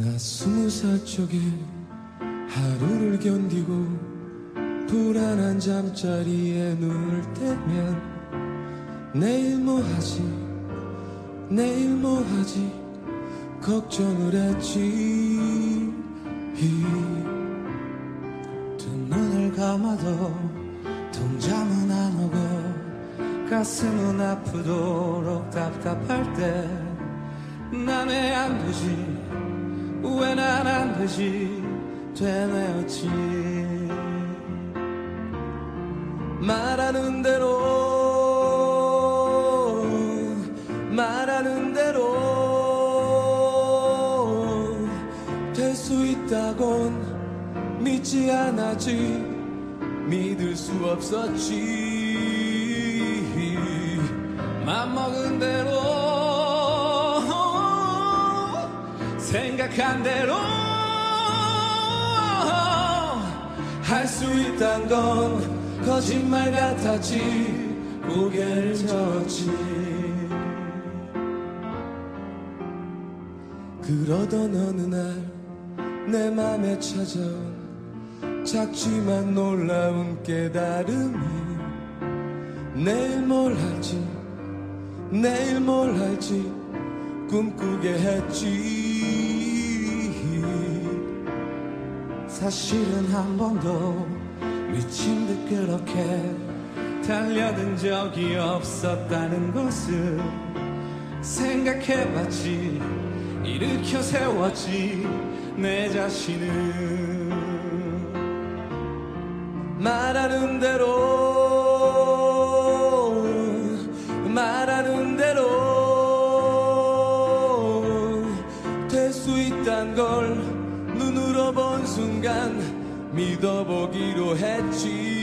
나 스무 살 적에 하루를 견디고 불안한 잠자리에 눈을 떼면 내일 뭐 하지? 내일 뭐 하지? 걱정을 했지. 두 눈을 감아도 통잠은 안 오고 가슴은 아프도록 답답할 때난왜안 되지 왜 난 안 되지? 되뇌었지. 말하는 대로 말하는 대로 될 수 있다곤 믿지 않았지. 믿을 수 없었지. 맘 먹은 대로 생각한 대로 할 수 있단 건 거짓말 같았지. 고개를 젓지. 그러던 어느 날 내 맘에 찾아온 작지만 놀라운 깨달음이 내일 뭘 할지 내일 뭘 할지 꿈꾸게 했지 사실은 한 번도 미친 듯 그렇게 달려든 적이 없었다는 것을 생각해봤지. 일으켜 세웠지 내 자신을. 말하는 대로 말하는 대로 될 수 있단 걸 눈으로 본 순간 믿어보기로 했지.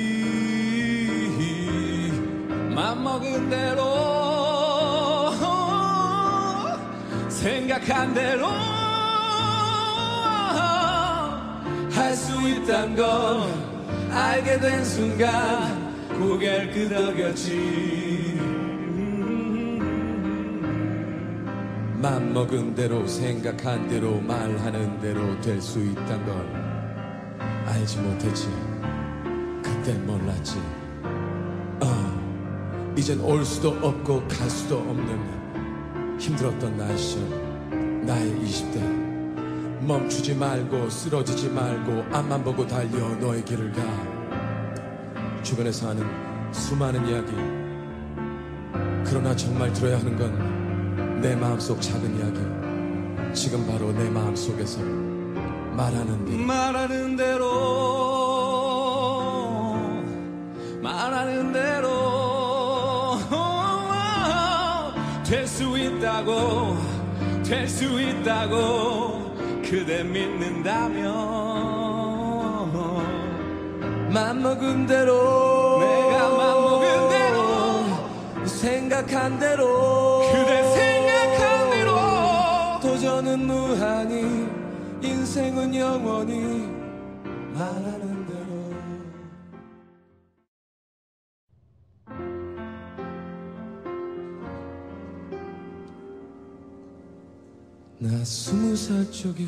맘먹은 대로 생각한 대로 할 수 있단 걸 알게 된 순간 고개를 끄덕였지 맘먹은 대로 생각한 대로 말하는 대로 될 수 있단 걸 알지 못했지. 그때 몰랐지. 어, 이젠 올 수도 없고 갈 수도 없는 힘들었던 날씨 나의 20대. 멈추지 말고 쓰러지지 말고 앞만 보고 달려 너의 길을 가. 주변에서 하는 수많은 이야기. 그러나 정말 들어야 하는 건 내 마음속 작은 이야기. 지금 바로 내 마음속에서 말하는 일 말하는 대로. 말하는 대로. 될 수 있다고 될 수 있다고 그대 믿는다면. 맘먹은 대로. 내가 맘먹은 대로. 생각한 대로. 그대 대로 도전은 무한히 인생은 영원히 말하는 대로. 나 스무 살 적에